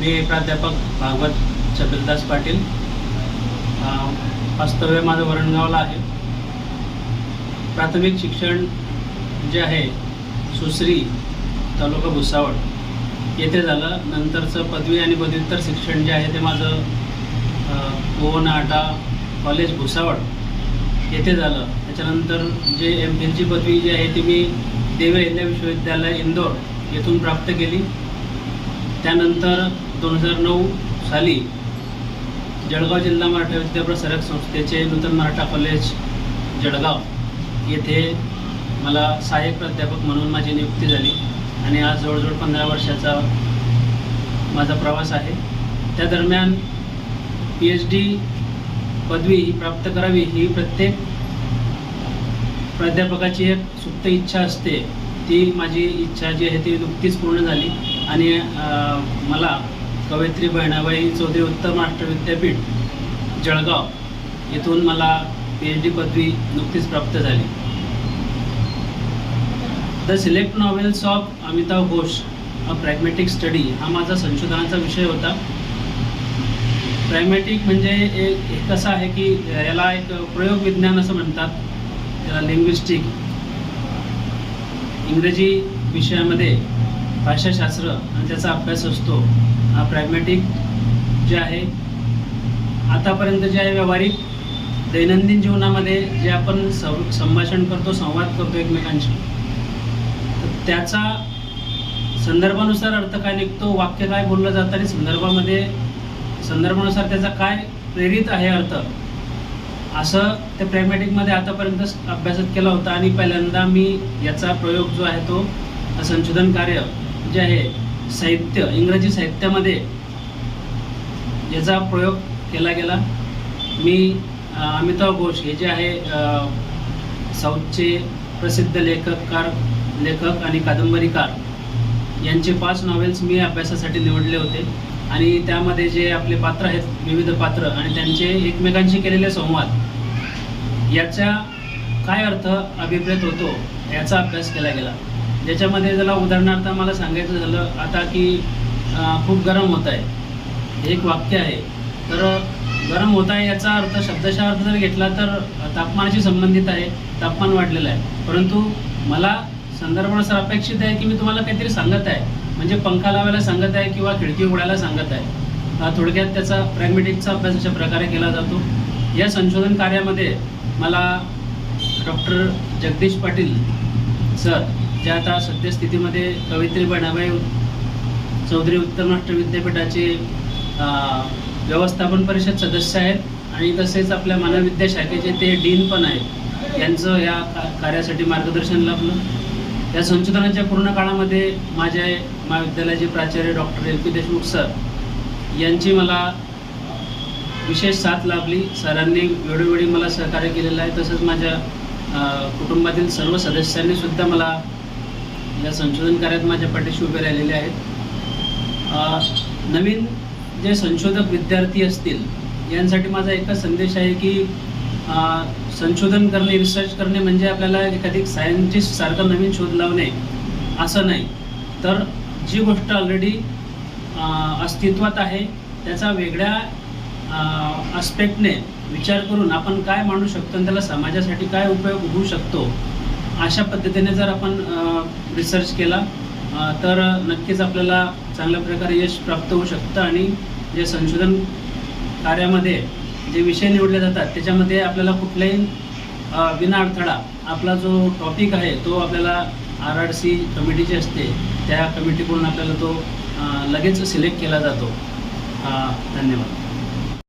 मी प्राध्यापक भागवत छबिलदास पाटील. वास्तव्य माझं वरणगावला आहे. प्राथमिक शिक्षण जे आहे सुसरी तालुका भुसावळ. येथे झालं. नंतरचं पदवी आणि पदव्युत्तर शिक्षण जे आहे ते माझं गोवन आटा कॉलेज भुसावळ. येथे झालं. त्याच्यानंतर जे एम फिलची पदवी जी आहे ती मी देवे अहिल्या विश्वविद्यालय इंदोर येथून प्राप्त केली. त्यानंतर दोन हजार नऊ साली जळगाव जिल्हा मराठा विद्याप्रसारक संस्थेचे नूतन मराठा कॉलेज जळगाव येथे मला सहाय्यक प्राध्यापक म्हणून माझी नियुक्ती झाली आणि आज जवळजवळ पंधरा वर्षाचा माझा प्रवास आहे. त्या दरम्यान पी एच डी पदवी ही प्राप्त करावी ही प्रत्येक प्राध्यापकाची एक सुप्त इच्छा असते. ती माझी इच्छा जी आहे ती नुकतीच पूर्ण झाली आणि मला कवयित्री बहिणाबाई चौधरी उत्तर महाराष्ट्र विद्यापीठ जळगाव येथून मला पी एच डी पदवी नुकतीच प्राप्त झाली. The select novels of Amitav Ghosh a pragmatic study हा माझा संशोधनाचा विषय होता. प्रॅग्मॅटिक म्हणजे एक एक असं आहे की याला एक प्रयोग विज्ञान असं म्हणतात त्याला लिंग्विस्टिक इंग्रजी विषयामध्ये भाषाशास्त्र आणि त्याचा अभ्यास असतो. हा प्रॅग्मॅटिक जे आहे आतापर्यंत जे आहे व्यावहारिक दैनंदिन जीवनामध्ये जे आपण सं संभाषण करतो संवाद करतो एकमेकांशी तर त्याचा संदर्भानुसार अर्थ काय निघतो वाक्य काय बोललं जातं आणि संदर्भामध्ये संदर्भानुसार त्याचा काय प्रेरित आहे अर्थ असं त्या प्रॅग्मॅटिकमध्ये आतापर्यंत अभ्यासात केला होता. आणि पहिल्यांदा मी याचा प्रयोग जो आहे तो संशोधन कार्य जे आहे साहित्य इंग्रजी साहित्यामध्ये याचा प्रयोग केला गेला. मी अमिताभ घोष हे जे आहे साऊथचे प्रसिद्ध लेखककार लेखक आणि कादंबरीकार यांचे पाच नॉवेल्स मी अभ्यासासाठी निवडले होते. आणि त्यामध्ये जे आपले पात्र आहेत विविध पात्र आणि त्यांचे एकमेकांशी केलेले संवाद याचा काय अर्थ अभिप्रेत होतो याचा अभ्यास केला गेला. ज्याच्यामध्ये जरा उदाहरणार्थ मला सांगायचं झालं आता की खूप गरम होत आहे. एक वाक्य आहे. तर गरम होत आहे याचा अर्थ शब्दशः अर्थ जर घेतला तर तापमानाशी संबंधित आहे. तापमान वाढलेलं आहे. परंतु मला संदर्भानुसार अपेक्षित आहे की मी तुम्हाला काहीतरी सांगत आहे. म्हणजे पंखा लावायला सांगत आहे किंवा खिडकी उघडायला सांगत आहे. हा थोडक्यात त्याचा प्रॅग्मेटिकचा अभ्यास अशा प्रकारे केला जातो. या संशोधन कार्यामध्ये मला डॉक्टर जगदीश पाटील सर ज्या आता सद्यस्थितीमध्ये कवित्री बनाबाई चौधरी उत्तर महाराष्ट्र विद्यापीठाचे व्यवस्थापन परिषद सदस्य आहेत आणि तसेच आपल्या मानव शाखेचे ते डीन पण आहेत. यांचं या का- कार्यासाठी मार्गदर्शन लाभलं. या संशोधनाच्या पूर्ण काळामध्ये माझ्या महाविद्यालयाचे प्राचार्य doctor L P Deshmukh sir यांची मला विशेष साथ लाभली. सरांनी वेळोवेळी मला सहकार्य केलेलं आहे. तसंच माझ्या कुटुंबातील सर्व सदस्यांनी सुद्धा मला या संशोधन कार्यात माझ्या पाठीशी उभे राहिलेले आहेत. नवीन जे संशोधक विद्यार्थी असतील यांसाठी माझा एकच संदेश आहे की संशोधन करणे रिसर्च करणे म्हणजे आपल्याला एखादी सायंटिस्ट सारखं नवीन शोध लावणे असं नाही. तर जी गोष्ट ऑलरेडी अस्तित्वात आहे त्याचा वेगळ्या आस्पेक्टने विचार करून आपण काय मांडू शकतो आणि त्याला समाजासाठी काय उपयोग होऊ शकतो अशा पद्धतीने जर आपण रिसर्च केला तर नक्कीच आपल्याला चांगल्या प्रकारे यश प्राप्त होऊ शकतं आणि जे संशोधन कार्यामध्ये जे विषय निवडले जातात त्याच्यामध्ये आपल्याला कुठल्याही विना अडथळा आपला जो टॉपिक आहे तो आपल्याला आर आर सी कमिटी जी असते त्या कमिटीकडून आपल्याला तो लगेच सिलेक्ट केला जातो. धन्यवाद.